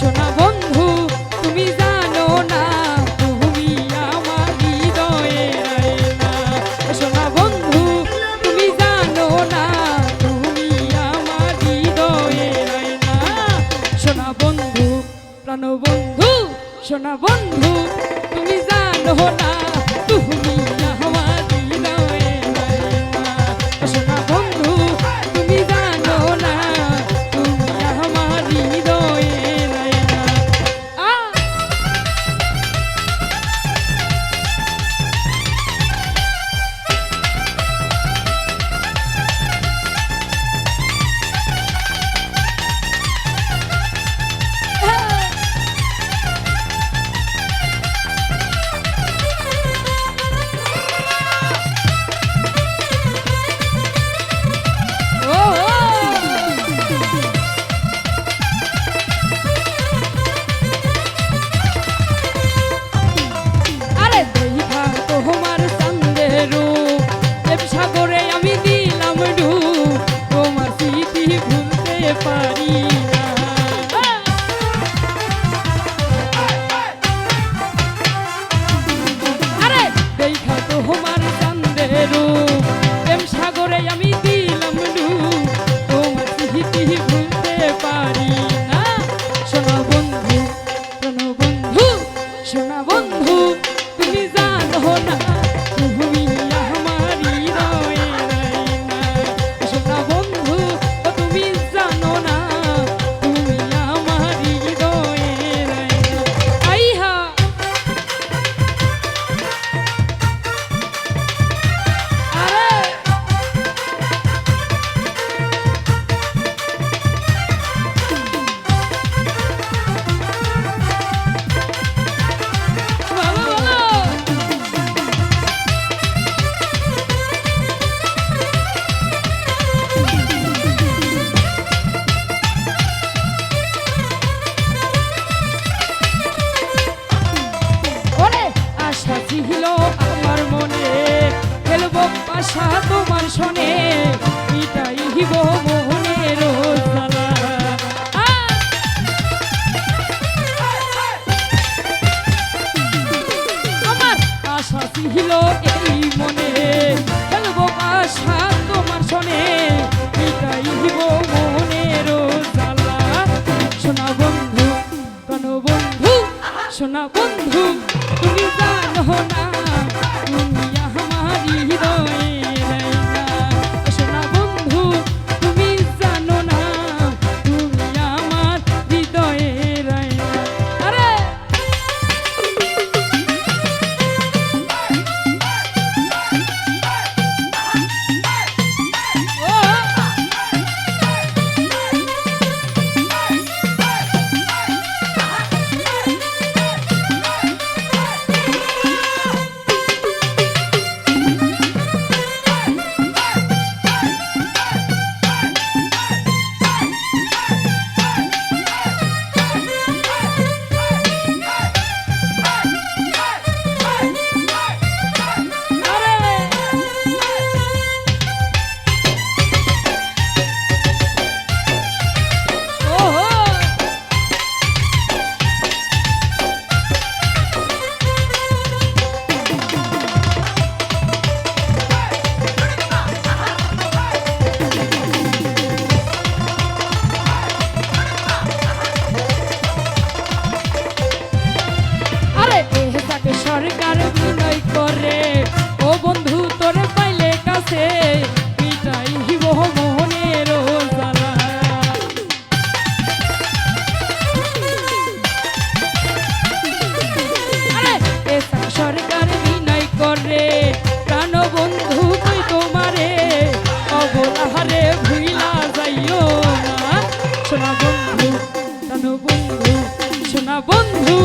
সোনা বন্ধু, তুমি জানো না, তুমি আমার হৃদয়ে না। বন্ধু, তুমি জানো না, তুমি আমার হৃদয়ে না। সোনা বন্ধু, প্রাণ বন্ধু বন্ধু, তুমি জানো না, তুমি আমি দিলাম ঢু তোমার স্মৃতি ভুলতে পারি। আসো না বন্ধু তুমি জানো না তুমি আমারি হৃদয়ে। বন্ধু সোনা বন্ধু।